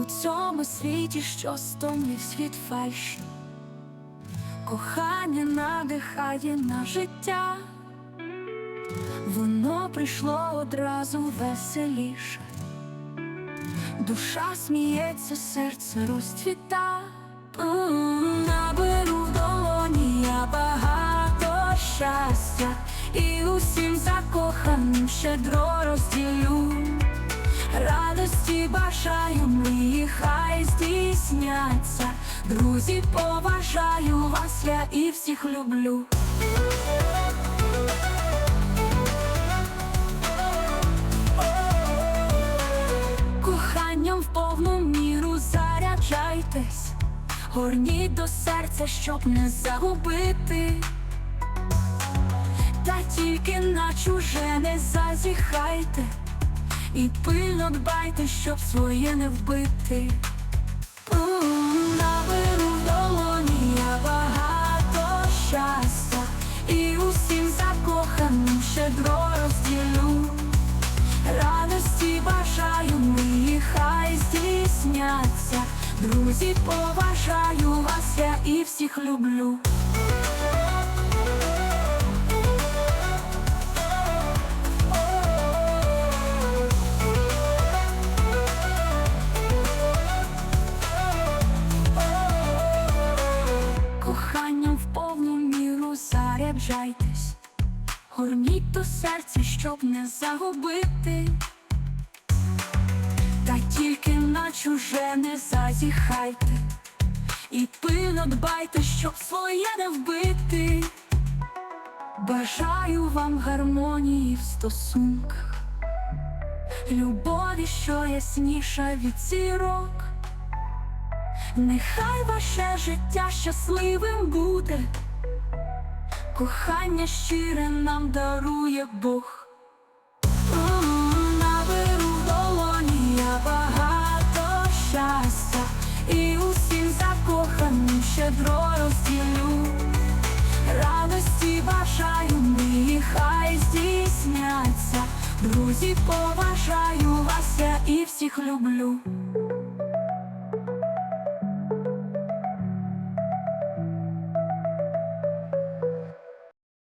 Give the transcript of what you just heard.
у цьому світі, що стомився від фальші. Кохання надихає на життя, воно прийшло одразу веселіше. Душа сміється, серце розцвіта. Наберу долоні я багато щастя, і усім закоханим щедро розділю. Радості бажаю, мрії хай здійсняться. Друзі, поважаю вас, я і всіх люблю. Коханням в повну міру заряджайтесь, горніть до серця, щоб не загубити. Та тільки на чуже не зазіхайте, і пильно дбайте, щоб своє не вбити. М, Наберу в долоні я багато щастя, і усім закоханим щедро розділю. Радості бажаю, мрії хай здійсняться. Друзі, поважаю вас, я і всіх люблю. Заряджайтесь, горніть до серця, щоб не загубити. Та тільки на чуже не зазіхайте, і пильно дбайте, щоб своє не вбити. Бажаю вам гармонії в стосунках, любові, що ясніша від зірок. Нехай ваше життя щасливим буде, кохання щире нам дарує Бог. Наберу в долоні я багато щастя, і усім закоханим щедро розділю. Радості бажаю, мрії хай здійсняться. Друзі, поважаю вас, я і всіх люблю.